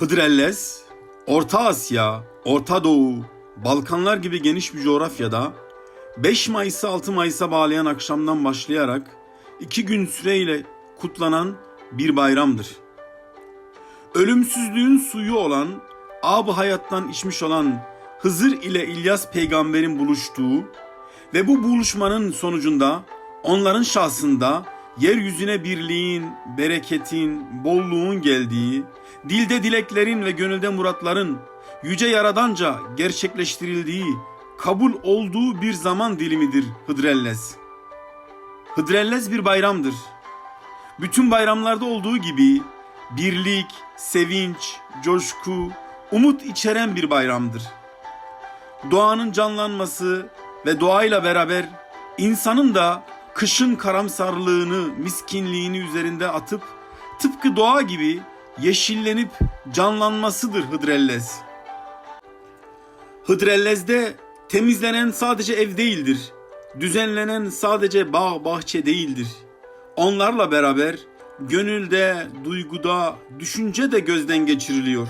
Hıdrellez, Orta Asya, Orta Doğu, Balkanlar gibi geniş bir coğrafyada 5 Mayıs'ı 6 Mayıs'a bağlayan akşamdan başlayarak 2 gün süreyle kutlanan bir bayramdır. Ölümsüzlüğün suyu olan, ab hayattan içmiş olan Hızır ile İlyas peygamberin buluştuğu ve bu buluşmanın sonucunda onların şahsında yeryüzüne birliğin, bereketin, bolluğun geldiği, dilde dileklerin ve gönülde muratların yüce yaradanca gerçekleştirildiği, kabul olduğu bir zaman dilimidir Hıdrellez. Hıdrellez bir bayramdır. Bütün bayramlarda olduğu gibi birlik, sevinç, coşku, umut içeren bir bayramdır. Doğanın canlanması ve doğayla beraber insanın da kışın karamsarlığını, miskinliğini üzerinde atıp tıpkı doğa gibi yeşillenip canlanmasıdır Hıdrellez. Hıdrellez'de temizlenen sadece ev değildir. Düzenlenen sadece bağ bahçe değildir. Onlarla beraber gönülde, duyguda, düşünce de gözden geçiriliyor.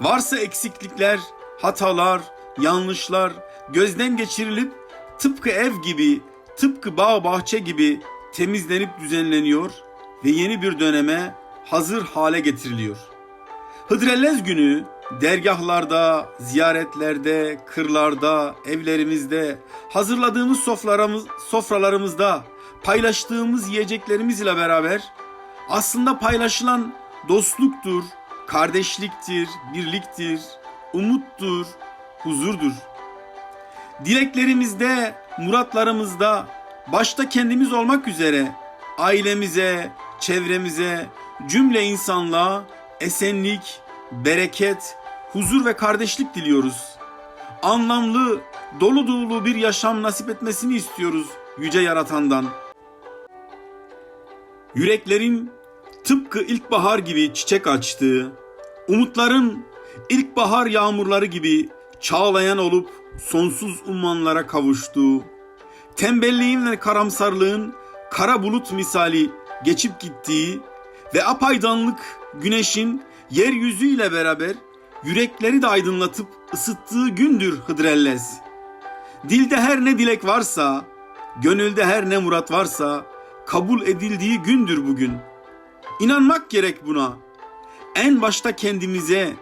Varsa eksiklikler, hatalar, yanlışlar gözden geçirilip tıpkı ev gibi, tıpkı bağ bahçe gibi temizlenip düzenleniyor ve yeni bir döneme hazır hale getiriliyor. Hıdrellez günü dergahlarda, ziyaretlerde, kırlarda, evlerimizde, hazırladığımız sofralarımız, sofralarımızda, paylaştığımız yiyeceklerimizle beraber aslında paylaşılan dostluktur, kardeşliktir, birliktir, umuttur, huzurdur. Dileklerimizde, muratlarımızda başta kendimiz olmak üzere ailemize, çevremize, cümle insanlığa esenlik, bereket, huzur ve kardeşlik diliyoruz. Anlamlı, dolu dolu bir yaşam nasip etmesini istiyoruz yüce yaratandan. Yüreklerin tıpkı ilkbahar gibi çiçek açtığı, umutların ilkbahar yağmurları gibi çağlayan olup sonsuz ummanlara kavuştuğu, tembelliğin ve karamsarlığın kara bulut misali geçip gittiği ve apaydınlık güneşin yeryüzüyle beraber yürekleri de aydınlatıp ısıttığı gündür Hıdrellez. Dilde her ne dilek varsa, gönülde her ne murat varsa kabul edildiği gündür bugün. İnanmak gerek buna. En başta kendimize,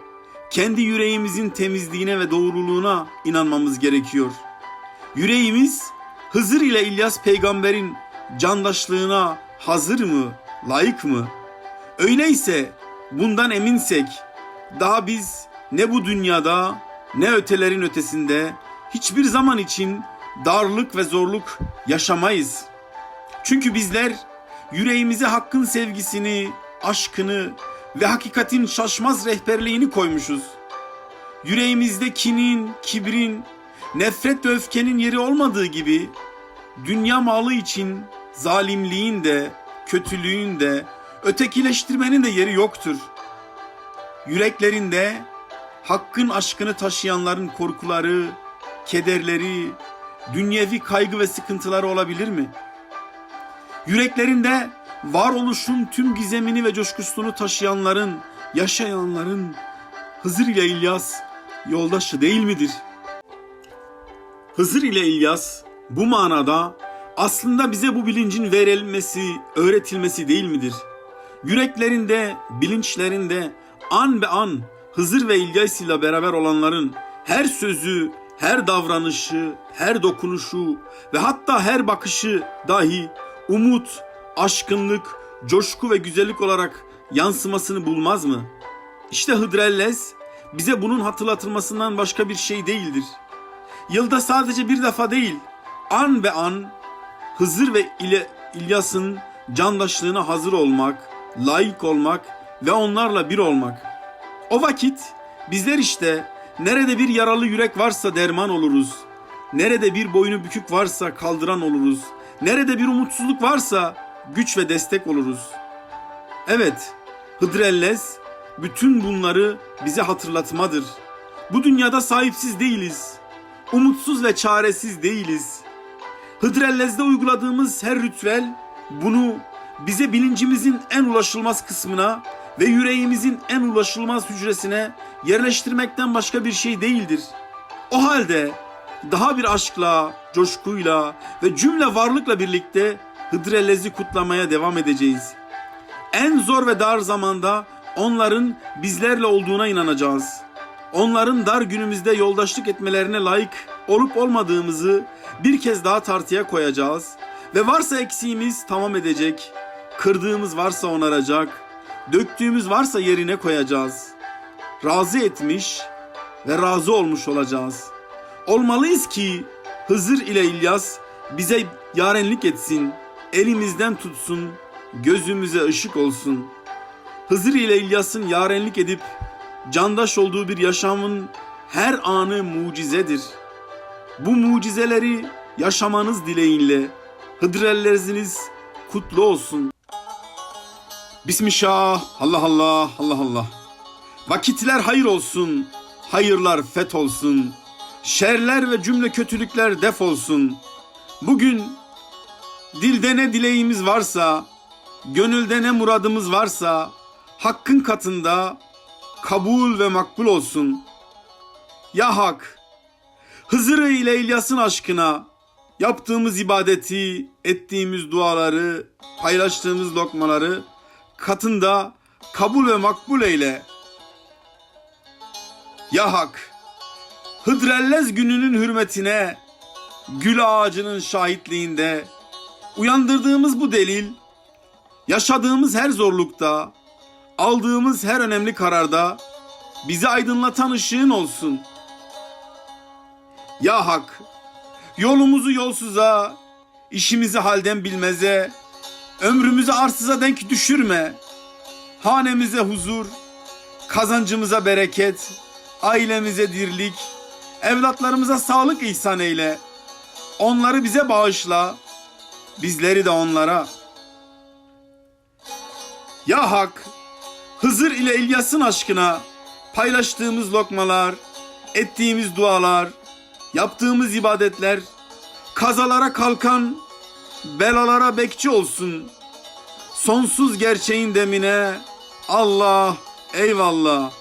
kendi yüreğimizin temizliğine ve doğruluğuna inanmamız gerekiyor. Yüreğimiz Hızır ile İlyas peygamberin candaşlığına hazır mı, layık mı? Öyleyse bundan eminsek daha biz ne bu dünyada ne ötelerin ötesinde hiçbir zaman için darlık ve zorluk yaşamayız. Çünkü bizler yüreğimize hakkın sevgisini, aşkını ve hakikatin şaşmaz rehberliğini koymuşuz. Yüreğimizde kinin, kibrin, nefret ve öfkenin yeri olmadığı gibi dünya malı için zalimliğin de, kötülüğün de, ötekileştirmenin de yeri yoktur. Yüreklerinde hakkın aşkını taşıyanların korkuları, kederleri, dünyevi kaygı ve sıkıntıları olabilir mi? Yüreklerinde varoluşun tüm gizemini ve coşkusunu taşıyanların, yaşayanların Hızır ile İlyas yoldaşı değil midir? Hızır ile İlyas bu manada aslında bize bu bilincin verilmesi, öğretilmesi değil midir? Yüreklerinde, bilinçlerinde an be an Hızır ve İlyas ile beraber olanların her sözü, her davranışı, her dokunuşu ve hatta her bakışı dahi umut, aşkınlık, coşku ve güzellik olarak yansımasını bulmaz mı? İşte Hıdrellez bize bunun hatırlatılmasından başka bir şey değildir. Yılda sadece bir defa değil, an be an Hızır ve İlyas'ın candaşlığına hazır olmak, layık olmak ve onlarla bir olmak. O vakit bizler işte nerede bir yaralı yürek varsa derman oluruz. Nerede bir boynu bükük varsa kaldıran oluruz. Nerede bir umutsuzluk varsa güç ve destek oluruz. Evet, Hıdrellez bütün bunları bize hatırlatmadır. Bu dünyada sahipsiz değiliz. Umutsuz ve çaresiz değiliz. Hıdrellez'de uyguladığımız her ritüel bunu bize bilincimizin en ulaşılmaz kısmına ve yüreğimizin en ulaşılmaz hücresine yerleştirmekten başka bir şey değildir. O halde daha bir aşkla, coşkuyla ve cümle varlıkla birlikte Hıdrellez'i kutlamaya devam edeceğiz. En zor ve dar zamanda onların bizlerle olduğuna inanacağız. Onların dar günümüzde yoldaşlık etmelerine layık olup olmadığımızı bir kez daha tartıya koyacağız ve varsa eksiğimiz tamam edecek, kırdığımız varsa onaracak, döktüğümüz varsa yerine koyacağız. Razı etmiş ve razı olmuş olacağız. Olmalıyız ki Hızır ile İlyas bize yarenlik etsin, elimizden tutsun, gözümüze ışık olsun. Hızır ile İlyas'ın yarenlik edip candaş olduğu bir yaşamın her anı mucizedir. Bu mucizeleri yaşamanız dileğiyle Hıdrelleziniz kutlu olsun. Bismillah, Allah Allah, Allah Allah. Vakitler hayır olsun, hayırlar fet olsun. Şerler ve cümle kötülükler def olsun. Bugün dilde ne dileğimiz varsa, gönülde ne muradımız varsa, Hakkın katında kabul ve makbul olsun. Ya Hak, Hızır ile İlyas'ın aşkına yaptığımız ibadeti, ettiğimiz duaları, paylaştığımız lokmaları katında kabul ve makbul eyle. Ya Hak, Hıdrellez gününün hürmetine, gül ağacının şahitliğinde uyandırdığımız bu delil, yaşadığımız her zorlukta, aldığımız her önemli kararda bizi aydınlatan ışığın olsun. Ya Hak, yolumuzu yolsuza, işimizi halden bilmeze, ömrümüzü arsıza denk düşürme. Hanemize huzur, kazancımıza bereket, ailemize dirlik, evlatlarımıza sağlık ihsan eyle. Onları bize bağışla, bizleri de onlara. Ya Hak, Hızır ile İlyas'ın aşkına paylaştığımız lokmalar, ettiğimiz dualar, yaptığımız ibadetler kazalara kalkan, belalara bekçi olsun. Sonsuz gerçeğin demine Allah eyvallah.